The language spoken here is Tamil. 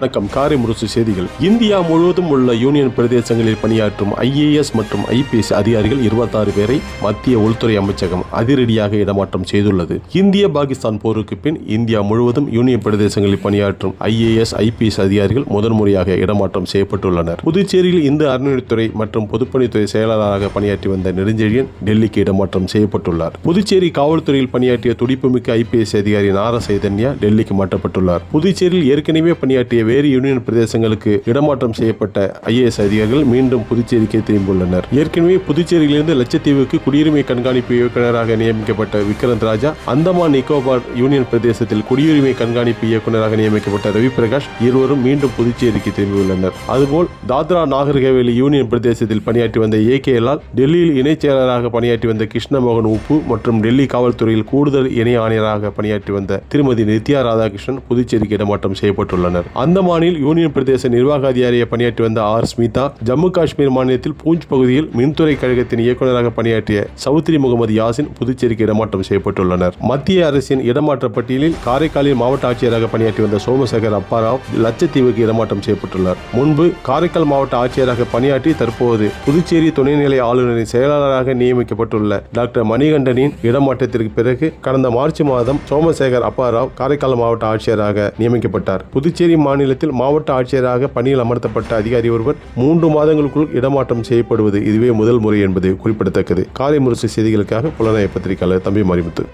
வணக்கம். காரை முரசு செய்திகள். இந்தியா முழுவதும் உள்ள யூனியன் பிரதேசங்களில் பணியாற்றும் ஐஏஎஸ் மற்றும் ஐபிஎஸ் அதிகாரிகள் 26 பேரை மத்திய உள்துறை அமைச்சகம் அதிரடியாக இடமாற்றம் செய்துள்ளது. இந்திய பாகிஸ்தான் போருக்கு பின் இந்தியா முழுவதும் யூனியன் பிரதேசங்களில் பணியாற்றும் ஐஏஎஸ் ஐபிஎஸ் அதிகாரிகள் முதன்முறையாக இடமாற்றம் செய்யப்பட்டுள்ளனர். புதுச்சேரியில் இந்து அறநிலைத்துறை மற்றும் பொதுப்பணித்துறை செயலாளராக பணியாற்றி வந்த நெடுஞ்செழியன் டெல்லிக்கு இடமாற்றம் செய்யப்பட்டுள்ளார். புதுச்சேரி காவல்துறையில் பணியாற்றிய துடிப்புமிக்க ஐபிஎஸ் அதிகாரி நார சைதன்யா டெல்லிக்கு மாற்றப்பட்டுள்ளார். புதுச்சேரியில் ஏற்கனவே பணியாற்றிய வேறு யூனியன் பிரதேசங்களுக்கு இடமாற்றம் செய்யப்பட்ட ஐஏஎஸ் அதிகாரிகள் மீண்டும் புதுச்சேரிக்கே திரும்பியுள்ளனர் ஏற்கனவே புதுச்சேரியிலிருந்து லட்சத்தீவுக்கு குடியுரிமை கண்காணிப்பு இயக்குநராக நியமிக்கப்பட்ட விக்ரந்த் ராஜா அந்தமான் நிக்கோபார் யூனியன் பிரதேசத்தில் குடியுரிமை கண்காணிப்பு இயக்குநராக நியமிக்கப்பட்ட ரவி பிரகாஷ் இருவரும் மீண்டும் புதுச்சேரிக்கு திரும்பியுள்ளனர் அதுபோல் தாத்ரா நாகர் ஹவேலி யூனியன் பிரதேசத்தில் பணியாற்றி வந்த ஏ கே லால் டெல்லியில் இணைச் செயலராக பணியாற்றி வந்த கிருஷ்ணமோகன் உப்பு மற்றும் டெல்லி காவல்துறையில் கூடுதல் இணை ஆணையராக பணியாற்றி வந்த திருமதி நித்யா ராதாகிருஷ்ணன் புதுச்சேரிக்கு இடமாற்றம் செய்யப்பட்டுள்ளனர். அந்தமானில் யூனியன் பிரதேச நிர்வாக அதிகாரியை பணியாற்றி வந்த ஆர். ஸ்மிதா ஜம்மு காஷ்மீர் மாநிலத்தில் பூஞ்ச் பகுதியில் மின்துறை கழகத்தின் இயக்குநராக பணியாற்றிய சௌத்ரி முகமது யாசின் புதுச்சேரிக்கு இடமாற்றம் செய்யப்பட்டுள்ளனர். மத்திய அரசின் இடமாற்ற பட்டியலில் காரைக்காலில் மாவட்ட ஆட்சியராக பணியாற்றி வந்த சோமசேகர் அப்பாராவ் லட்சத்தீவுக்கு இடமாற்றம் செய்யப்பட்டுள்ளார். முன்பு காரைக்கால் மாவட்ட ஆட்சியராக பணியாற்றி தற்போது புதுச்சேரி துணைநிலை ஆளுநரின் செயலாளராக நியமிக்கப்பட்டுள்ள டாக்டர் மணிகண்டனின் இடமாற்றத்திற்கு பிறகு கடந்த மார்ச் மாதம் சோமசேகர் அப்பாராவ் காரைக்கால் மாவட்ட ஆட்சியராக நியமிக்கப்பட்டார். புதுச்சேரி மாநில மாநிலத்தில் மாவட்ட ஆட்சியராக பணியில் அமர்த்தப்பட்ட அதிகாரி ஒருவர் மூன்று மாதங்களுக்குள் இடமாற்றம் செய்யப்படுவது இதுவே முதல் முறை என்பது குறிப்பிடத்தக்கது. காலை முரசு செய்திகளுக்காக புலனாய பத்திரிகையாளர் தம்பி மாரிமுத்து